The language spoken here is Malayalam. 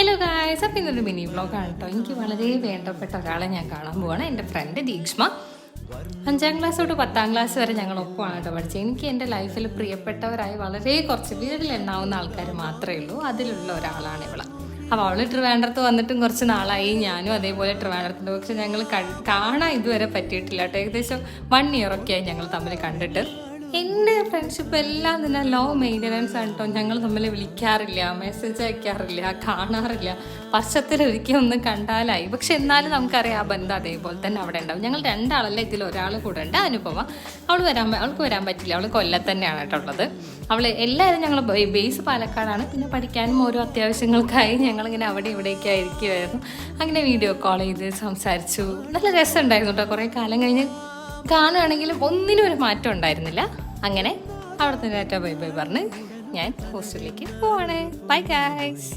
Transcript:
ഹലോ ഗായ്സ് അപ്പം ഇന്നൊരു മിനി വ്ളോഗാണ് കേട്ടോ എനിക്ക് വളരെ വേണ്ടപ്പെട്ട ഒരാളെ ഞാൻ കാണാൻ പോവാണ്. എന്റെ ഫ്രണ്ട് ദീക്ഷ്മ. അഞ്ചാം ക്ലാസ് തൊട്ട് പത്താം ക്ലാസ് വരെ ഞങ്ങൾ ഒപ്പമാണ് കേട്ടോ പഠിച്ചത്. എനിക്ക് എന്റെ ലൈഫിൽ പ്രിയപ്പെട്ടവരായി വളരെ കുറച്ച് വീട്ടിലെണ്ണാവുന്ന ആൾക്കാർ മാത്രമേ ഉള്ളൂ. അതിലുള്ള ഒരാളാണ് ഇവൾ. അപ്പോൾ അവൾ ട്രിവാൻഡ്രത്ത് വന്നിട്ടും കുറച്ച് നാളായി. ഞാനും അതേപോലെ ട്രിവാൻഡ്രത്തുണ്ട് പക്ഷെ ഞങ്ങൾ കാണാൻ ഇതുവരെ പറ്റിയിട്ടില്ല കേട്ടോ ഏകദേശം വൺ ഇയർ ഒക്കെ ഞങ്ങൾ തമ്മിൽ കണ്ടിട്ട്. എന്റെ ഫ്രണ്ട്ഷിപ്പ് എല്ലാം തന്നെ ലോ മെയിന്റനൻസ് ആണ് കേട്ടോ ഞങ്ങൾ തമ്മിൽ വിളിക്കാറില്ല മെസ്സേജ് അയക്കാറില്ല കാണാറില്ല. വർഷത്തിലൊരിക്കൽ ഒന്ന് കണ്ടാലായി. പക്ഷെ എന്നാലും നമുക്കറിയാം ആ ബന്ധം അതേപോലെ തന്നെ അവിടെ ഉണ്ടാവും. ഞങ്ങൾ രണ്ടാളല്ല ഇതിൽ ഒരാൾ കൂടെ ഉണ്ട്. അനുപമ അവൾ വരാൻ അവൾക്ക് വരാൻ പറ്റില്ല. അവൾ കൊല്ലത്ത് തന്നെയാണ് കേട്ടോ ഉള്ളത്. അവൾ എല്ലാവരും ഞങ്ങൾ ബേസ് പാലക്കാടാണ്. പിന്നെ പഠിക്കാനും ഓരോ അത്യാവശ്യങ്ങൾക്കായി ഞങ്ങളിങ്ങനെ അവിടെ ഇവിടെയൊക്കെ ആയിരിക്കുമായിരുന്നു അങ്ങനെ വീഡിയോ കോൾ ചെയ്ത് സംസാരിച്ചു. നല്ല രസമുണ്ടായിരുന്നു കേട്ടോ കുറേ കാലം കഴിഞ്ഞ് കാണുകയാണെങ്കിലും ഒന്നിനും ഒരു മാറ്റം ഉണ്ടായിരുന്നില്ല. അങ്ങനെ അവിടെ തന്നെ ബൈ ബൈ പറഞ്ഞ് ഞാൻ ഹോസ്റ്റലിലേക്ക് പോവാണ്. Bye guys